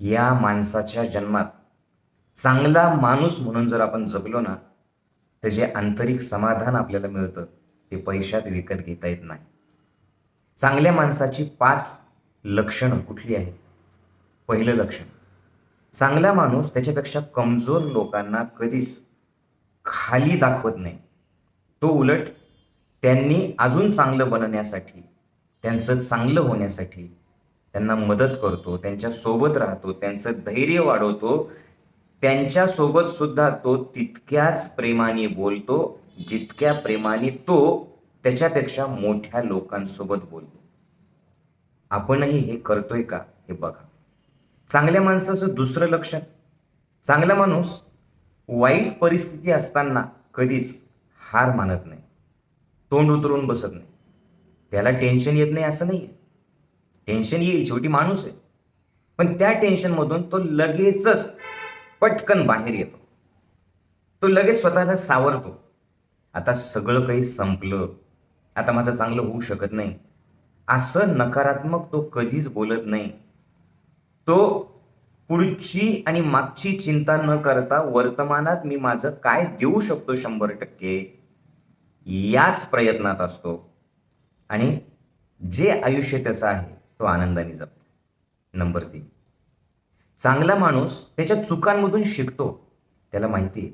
या माणसाच्या जन्मात चांगला माणूस म्हणून जर आपण जगलो ना तर जे आंतरिक समाधान आपल्याला मिळतं ते पैशात विकत घेता येत नाही. चांगल्या माणसाची पाच लक्षणं कुठली आहेत? पहिलं लक्षण चांगला माणूस त्याच्यापेक्षा कमजोर लोकांना कधीच खाली दाखवत नाही. तो उलट त्यांनी अजून चांगलं बनण्यासाठी त्यांचं चांगलं होण्यासाठी त्यांना मदत करतो त्यांच्यासोबत राहतो त्यांचं धैर्य वाढवतो त्यांच्यासोबत सुद्धा तो तितक्याच प्रेमाने बोलतो जितक्या प्रेमाने तो त्याच्यापेक्षा मोठ्या लोकांसोबत बोलतो. आपणही हे करतोय का हे बघा. चांगल्या माणसाचं दुसरं लक्षण चांगला माणूस वाईट परिस्थिती असताना कधीच हार मानत नाही. तोंड उतरून बसत नाही. त्याला टेन्शन येत नाही असं नाही टेन्शन येईल शेवटी माणूस आहे. पण त्या टेन्शनमधून तो लगेचच पटकन बाहेर येतो. तो लगेच स्वतःला सावरतो. आता सगळं काही संपलं. आता माझं चांगलं होऊ शकत नाही. असं नकारात्मक तो कधीच बोलत नाही. तो पुढची आणि मागची चिंता न करता वर्तमानात मी माझं काय देऊ शकतो शंभर टक्के? याच प्रयत्नात असतो. आणि जे आयुष्य त्याचं आहे तो आनंदाने जगतो नंबर तीन. चांगला माणूस त्याच्या चुकांमधून शिकतो. त्याला माहिती आहे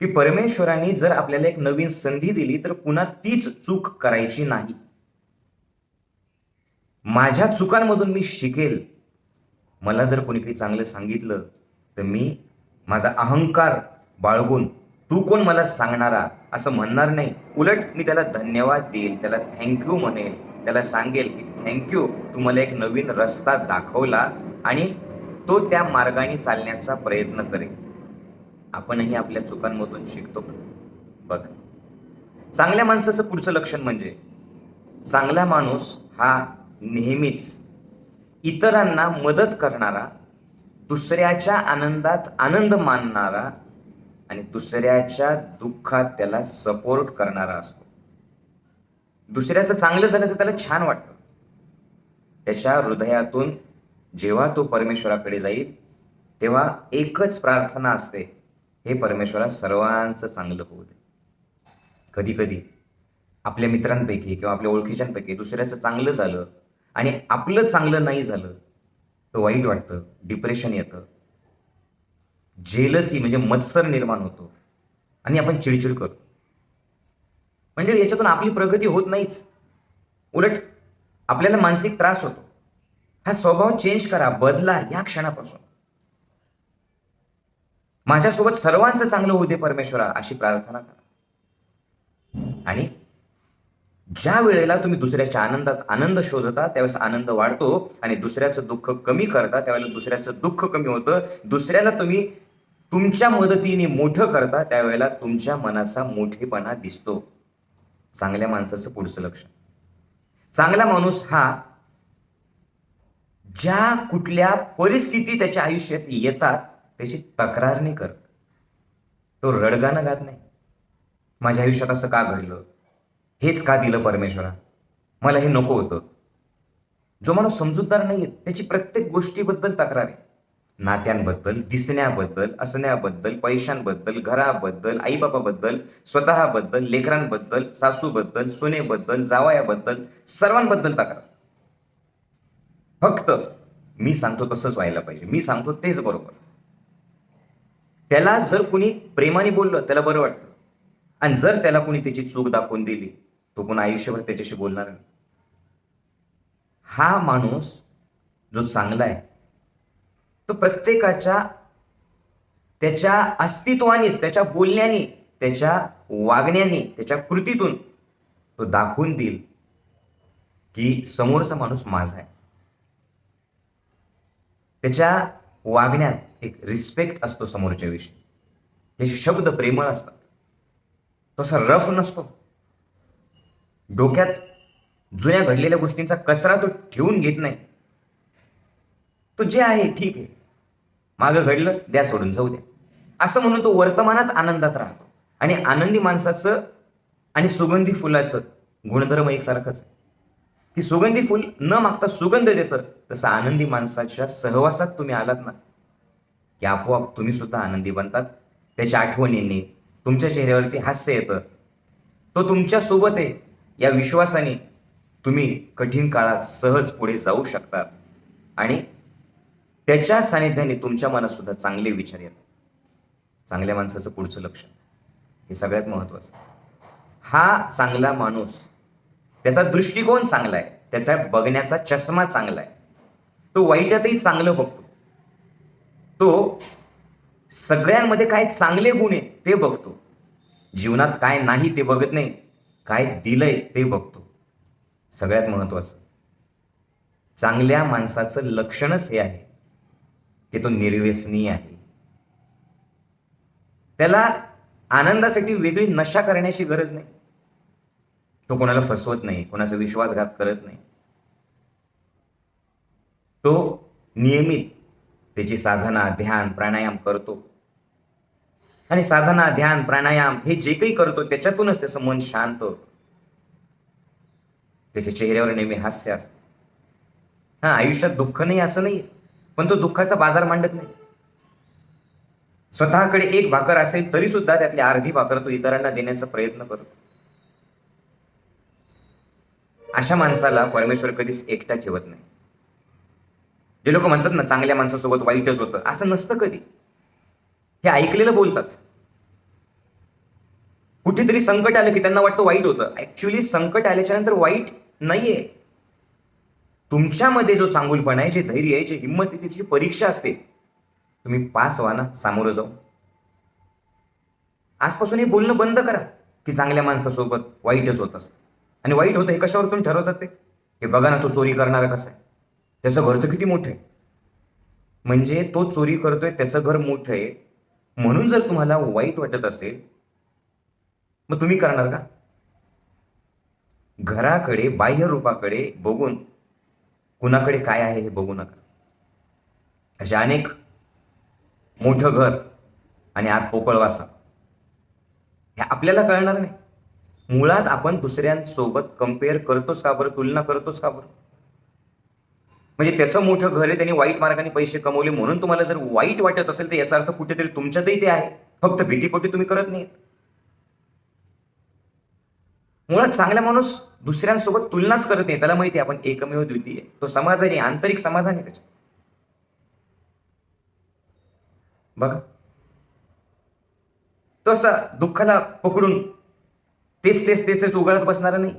की परमेश्वराने जर आपल्याला एक नवीन संधी दिली तर पुन्हा तीच चूक करायची नाही. माझ्या चुकांमधून मी शिकेल. मला जर कोणी काही चांगलं सांगितलं तर मी माझा अहंकार बाळगून तू कोण मला सांगणारा असं म्हणणार नाही. उलट मी त्याला धन्यवाद देईल त्याला थँक्यू म्हणेल. त्याला सांगेल की थँक्यू तू मला एक नवीन रस्ता दाखवला आणि तो त्या मार्गाने चालण्याचा प्रयत्न करेल. आपणही आपल्या चुकांमधून शिकतो. बघ. बघा चांगल्या माणसाचं पुढचं लक्षण म्हणजे चांगला माणूस हा नेहमीच इतरांना मदत करणारा दुसऱ्याच्या आनंदात आनंद मानणारा आणि दुसऱ्याच्या दुःखात त्याला सपोर्ट करणारा असतो. दुसऱ्याचं चांगलं झालं तर त्याला छान वाटतं. त्याच्या हृदयातून जेव्हा तो परमेश्वराकडे जाईल तेव्हा एकच प्रार्थना असते हे परमेश्वरा सर्वांचं चांगलं होऊ दे. कधी कधी आपल्या मित्रांपैकी किंवा आपल्या ओळखीच्यांपैकी दुसऱ्याचं चांगलं झालं आणि आपलं चांगलं नाही झालं तर वाईट वाटतं डिप्रेशन येतं. जेलसी म्हणजे मत्सर निर्माण होतो. आणि आपण चिडचिड करतो. म्हणजे याच्यातून आपली प्रगती होत नाहीच. उलट आपल्याला मानसिक त्रास होतो. हा स्वभाव चेंज करा बदला या क्षणापासून. माझ्यासोबत सर्वांचं चांगलं होऊ दे परमेश्वरा अशी प्रार्थना करा. आणि ज्या वेळेला तुम्ही दुसऱ्याच्या आनंदात आनंद शोधता त्यावेळेस आनंद वाढतो आणि दुसऱ्याचं दुःख कमी करता त्यावेळेला दुसऱ्याचं दुःख कमी होतं. दुसऱ्याला तुम्ही तुमच्या मदतीने मोठं करता त्यावेळेला तुमच्या मनाचा मोठेपणा दिसतो. चांगल्या माणसाचं पुढचं लक्ष. चांगला माणूस हा ज्या कुठल्या परिस्थिती त्याच्या आयुष्यात येतात त्याची तक्रार नाही करत. तो रडगाणं गात नाही. माझ्या आयुष्यात असं का घडलं? हेच का दिलं परमेश्वरा मला हे नको होतं. जो माणूस समजूतदार नाही त्याची प्रत्येक गोष्टीबद्दल तक्रार आहे. नात्यांबद्दल दिसण्याबद्दल असण्याबद्दल पैशांबद्दल घराबद्दल आईबाबाबद्दल स्वतःबद्दल लेकरांबद्दल सासूबद्दल सुनेबद्दल जावयाबद्दल सर्वांबद्दल तक्रार. फक्त मी सांगतो तसंच व्हायला पाहिजे. मी सांगतो तेच बरोबर. त्याला जर कुणी प्रेमाने बोललं त्याला बरं वाटतं. आणि जर त्याला कुणी त्याची चूक दाखवून दिली तो पुन्हा आयुष्यभर त्याच्याशी बोलणार नाही. हा माणूस जो चांगला आहे तो प्रत्येकाच्या त्याच्या अस्तित्वानेच त्याच्या बोलण्याने त्याच्या वागण्याने त्याच्या कृतीतून तो दाखवून देईल की समोरचा माणूस माझा आहे. त्याच्या वागण्यात एक रिस्पेक्ट असतो समोरच्या विषयी. त्याचे शब्द प्रेमळ असतात. तसा रफ नसतो. डोक्यात जुन्या घडलेल्या गोष्टींचा कचरा तो ठेवून घेत नाही. तो जे आहे ठीक आहे. मागं घडलं द्या सोडून जाऊ द्या. असं म्हणून तो वर्तमानात आनंदात राहतो. आणि आनंदी माणसाचं आणि सुगंधी फुलाचं गुणधर्म एकसारखंच आहे. की सुगंधी फुल न मागता सुगंध देतं तसं आनंदी माणसाच्या सहवासात तुम्ही आलात ना की आपोआप तुम्ही सुद्धा आनंदी बनतात. त्याच्या आठवणींनी तुमच्या चेहऱ्यावरती हास्य येतं. तो तुमच्यासोबत आहे. या विश्वासाने तुम्ही कठीण काळात सहज पुढे जाऊ शकतात. आणि त्याच्या सानिध्याने तुमच्या मनात सुद्धा चांगले विचार येतात. चांगल्या माणसाचं पुढचं लक्ष. हे सगळ्यात महत्वाचं. हा चांगला माणूस त्याचा दृष्टिकोन चांगला आहे. त्याच्या बघण्याचा चष्मा चांगला आहे. तो वाईटातही चांगलं बघतो. तो सगळ्यांमध्ये काय चांगले गुण आहेत ते बघतो. जीवनात काय नाही ते बघत नाही काय दिलंय ते बघतो. सगळ्यात महत्वाचं. चांगल्या माणसाचं लक्षणच हे आहे. की तो निर्व्यसनीय आहे. त्याला आनंदासाठी वेगळी नशा करण्याची गरज नाही. तो कोणाला फसवत नाही कोणाचा विश्वासघात करत नाही. तो नियमित त्याची साधना ध्यान प्राणायाम करतो. आणि साधना ध्यान प्राणायाम हे जे काही करतो त्याच्यातूनच त्याचं मन शांत होतं. त्याच्या चेहऱ्यावर नेहमी हास्य असतं. हा आयुष्यात दुःख नाही असं नाही पण तो दुःखाचा बाजार मांडत नाही. स्वतःकडे एक भाकर असेल तरी सुद्धा त्यातली अर्धी भाकर तो इतरांना देण्याचा प्रयत्न करतो. अशा माणसाला परमेश्वर कधीच एकटा ठेवत नाही. जे लोक म्हणतात ना चांगल्या माणसासोबत वाईटच होतं असं नसतं कधी. हे ऐकलेलं बोलतात. कुठेतरी संकट आलं की त्यांना वाटतं वाईट होतं. ऍक्च्युली संकट आल्याच्यानंतर वाईट नाहीये. तुमच्यामध्ये जो चांगुलपणा आहे जे धैर्य आहे जे हिंमत आहे त्याची परीक्षा असते तुम्ही पास व्हा ना सामोरं जाऊ. आजपासून हे बोलणं बंद करा की चांगल्या माणसासोबत वाईटच होत असतं. आणि वाईट होतं हे कशावर तुम्ही ठरवतात ते? हे बघा ना तो चोरी करणारा कसा आहे. त्याचं घर तर किती मोठं आहे. म्हणजे तो चोरी करतोय त्याचं घर मोठं आहे. म्हणून जर तुम्हाला वाईट वाटत असेल मग तुम्ही करणार का? घराकडे बाह्य रूपाकडे बघून कुणाकडे काय आहे हे बघू नका. असे अनेक मोठं घर आणि आत पोकळवासा हे आपल्याला कळणार नाही. मुळात आपण दुसऱ्यांसोबत कंपेअर करतोच का बरं तुलना करतोच का बरं? म्हणजे त्याचं मोठं घर आहे त्यांनी वाईट मार्गाने पैसे कमवले म्हणून तुम्हाला जर वाईट वाटत असेल तर याचा अर्थ कुठेतरी तुमच्यातही ते आहे. फक्त भीतीपोटी तुम्ही करत नाहीत. मुळात चांगला माणूस दुसऱ्यांसोबत तुलनाच करत नाही. त्याला माहिती आहे आपण एकमेव द्वितीय तो समाधानी आंतरिक समाधान आहे त्याच्या बघा. तो असा दुःखाला पकडून तेच तेच तेच तेच उगाळत बसणारा नाही.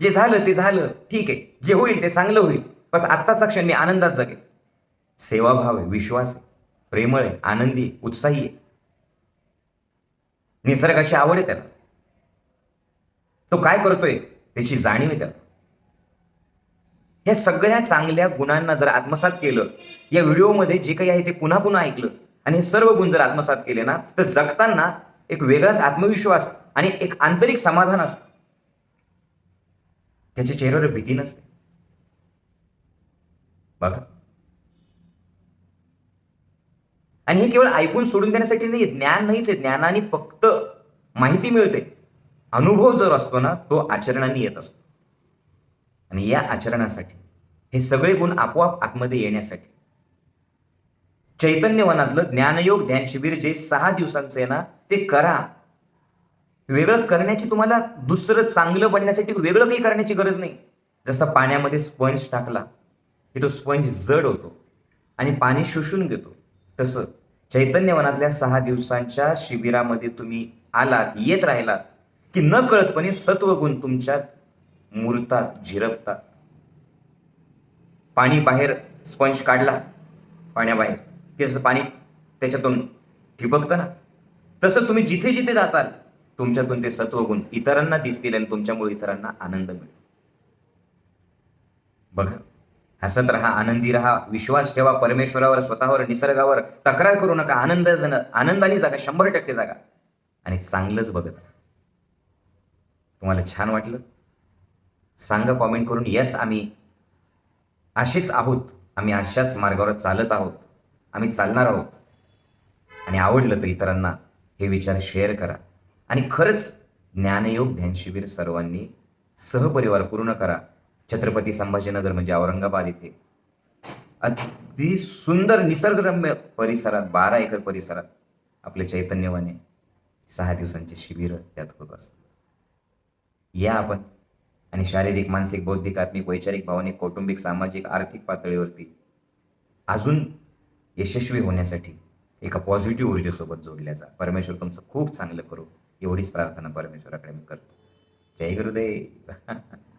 जे झालं ते झालं. ठीक आहे. जे होईल ते चांगलं होईल. बस आत्ताचा क्षण मी आनंदात जगेल सेवाभाव आहे विश्वास आहे. प्रेमळ आहे आनंदी उत्साही आहे. निसर्गाची आवड आहे त्याला. तो काय करतोय? त्याची जाणीव आहे त्याला. ह्या सगळ्या चांगल्या गुणांना जर आत्मसात केलं या व्हिडिओमध्ये जे काही आहे ते पुन्हा पुन्हा ऐकलं आणि हे सर्व गुण जर आत्मसात केले ना तर जगताना एक वेगळाच आत्मविश्वास आणि एक आंतरिक समाधान असतं. त्याच्या चेहऱ्यावर भीती नसते. बघा. आणि हे केवळ ऐकून सोडून देण्यासाठी नाही ज्ञान नाहीच आहे. ज्ञानाने फक्त माहिती मिळते. अनुभव जो असतो ना तो आचरणाने येत असतो. आणि या आचरणासाठी हे सगळे गुण आपोआप आतमध्ये येण्यासाठी. चैतन्यवनातलं ज्ञानयोग ध्यान शिबिर जे सहा दिवसांचं आहे ना ते करा. वेगळं करण्याची तुम्हाला दुसरं चांगलं बनण्यासाठी वेगळं काही करण्याची गरज नाही. जसं पाण्यामध्ये स्पंज टाकला की तो स्पंज जड होतो. आणि पाणी शोषून घेतो. तसं चैतन्यवनातल्या सहा दिवसांच्या शिबिरामध्ये तुम्ही आलात येत राहिलात की न कळतपणे सत्वगुण तुमच्यात मुरतात झिरपतात. पाणी बाहेर स्पंज काढला पाण्याबाहेर. की जसं पाणी त्याच्यातून ठिबकतं ना? तसं तुम्ही जिथे जिथे जाताल तुमच्यातून ते सत्वगुण इतरांना दिसतील आणि तुमच्यामुळे इतरांना आनंद मिळेल. बघा हसत राहा आनंदी राहा विश्वास ठेवा परमेश्वरावर स्वतःवर निसर्गावर तक्रार करू नका आनंद जण आनंदाने जागा शंभर टक्के जागा. आणि चांगलंच बघत राहा. तुम्हाला छान वाटलं? सांगा कॉमेंट करून यस आम्ही असेच आहोत. आम्ही अशाच मार्गावर चालत आहोत. आम्ही चालणार आहोत. आणि आवडलं तर इतरांना हे विचार शेअर करा. आणि खरंच ज्ञानयोग ध्यानशिबिर सर्वांनी सहपरिवार पूर्ण करा. छत्रपती संभाजीनगर म्हणजे औरंगाबाद इथे. अगदी सुंदर निसर्गरम्य परिसरात बारा एकर परिसरात आपले चैतन्यवाने सहा दिवसांचे शिबिर त्यात होत असतात. या आपण. आणि शारीरिक मानसिक बौद्धिक आत्मिक वैचारिक भावनिक कौटुंबिक सामाजिक आर्थिक पातळीवरती अजून यशस्वी होण्यासाठी एका पॉझिटिव्ह ऊर्जेसोबत जोडल्या जा. परमेश्वर तुमचं खूप चांगलं करू. एवढीच प्रार्थना परमेश्वराकडे मी करतो. जय गुरुदेव.